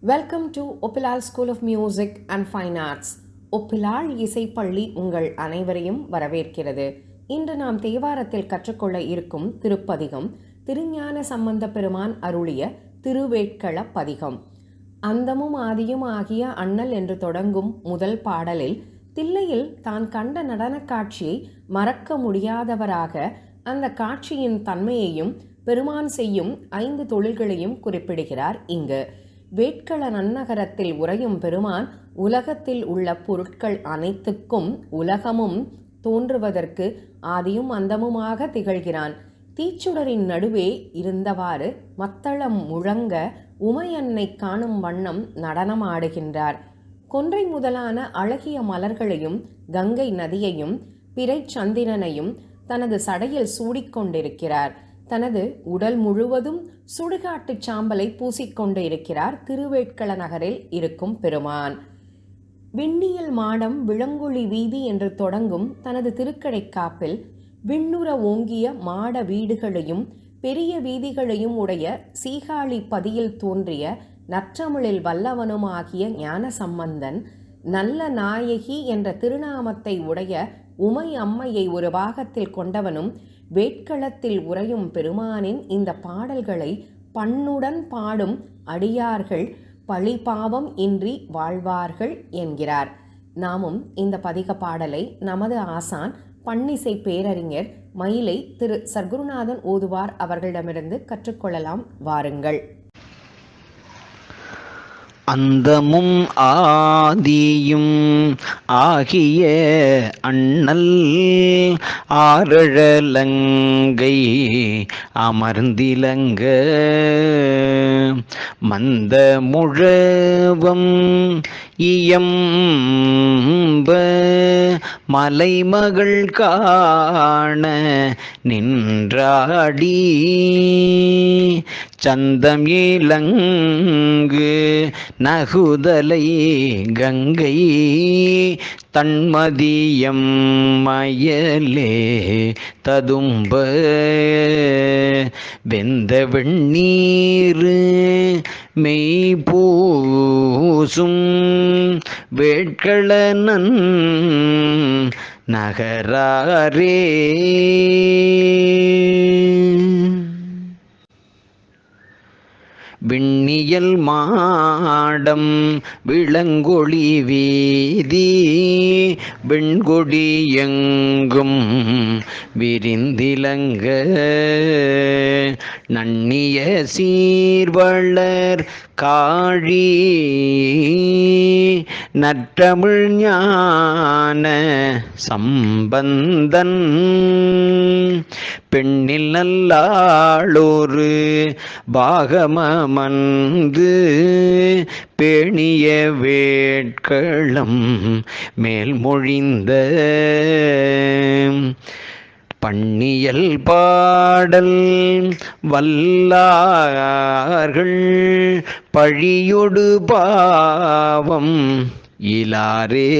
Welcome to Oppilal school of music and fine arts Oppilal இசைப்பள்ளி உங்கள் அனைவரையும் வரவேற்கிறது. இன்று நாம் தேவாரத்தில் கற்றுக்கொள்ள இருக்கும் திருப்பதிகம் திருஞான சம்பந்த பெருமான் அருளிய திருவேட்கள பதிகம். அந்தமும் ஆதியும் ஆகிய அண்ணல் என்று தொடங்கும் முதல் பாடலில் தில்லையில் தான் கண்ட நடனக் காட்சியை மறக்க முடியாதவராக அந்த காட்சியின் தன்மையையும் பெருமான் செய்யும் ஐந்து தொழில்களையும் குறிப்பிடுகிறார் இங்கு. வேட்கள நன்னகரத்தில் உறையும் பெருமான் உலகத்தில் உள்ள பொருட்கள் அனைத்துக்கும் உலகமும் தோன்றுவதற்கு ஆதியும் அந்தமுமாக திகழ்கிறான். தீச்சுடரின் நடுவே இருந்தவாறு மத்தளம் முழங்க உமையன்னை காணும் வண்ணம் நடனமாடுகின்றார். கொன்றை முதலான அழகிய மலர்களையும் கங்கை நதியையும் பிறை சந்திரனையும் தனது சடையில் சூடிக்கொண்டிருக்கிறார். தனது உடல் முழுவதும் சுடுகாட்டுச் சாம்பலை பூசிக்கொண்டு இருக்கிறார் திருவேட்கள நகரில் இருக்கும் பெருமான். விண்ணியல் மாடம் விளங்குழி வீதி என்று தொடங்கும் தனது திருக்கடை காப்பில் விண்ணுற ஓங்கிய மாட வீடுகளையும் பெரிய வீதிகளையும் உடைய சீகாழி பதியில் தோன்றிய நற்றமிழில் வல்லவனுமாகிய ஞான சம்பந்தன் நல்ல நாயகி என்ற திருநாமத்தை உடைய உமை அம்மையை ஒரு பாகத்தில் கொண்டவனும் வேட்களத்தில் உறையும் பெருமானின் இந்த பாடல்களை பண்ணுடன் பாடும் அடியார்கள் பழிபாவம் இன்றி வாழ்வார்கள் என்கிறார். நாமும் இந்த பதிக பாடலை நமது ஆசான் பன்னிசை பேரறிஞர் மயிலை திரு சர்க்குருநாதன் ஓதுவார் அவர்களிடமிருந்து கற்றுக்கொள்ளலாம். வாருங்கள். அந்தமும் ஆதியும் ஆகிய அண்ணல் ஆரழலங்கை அமர்ந்திலங்க. மந்த முழவம் இயம்ப மலைமகள் காண நின்றாடி. சந்தம் இலங்கு நகுதலை கங்கை தன்மதியம் மயலே ததும்ப. வெந்த வெண்ணீர் மெய்பூசும் வேட்களனன் நகராரே. விண்ணியல் மாடம் விளங்கொளி வீதி வெண்கொடி எங்கும் விரிந்திலங்க. நன்னிய சீர்வளர் காழி நற்றமிழ் ஞான சம்பந்தன். பெண்ணில் நல்லாளோரு நல்லாளொரு பாகமமந்து பேணிய வேட்களம் மேல்மொழிந்த பண்ணியல் பாடல் வல்லார்கள் பழியொடு பாவம் இலாரே.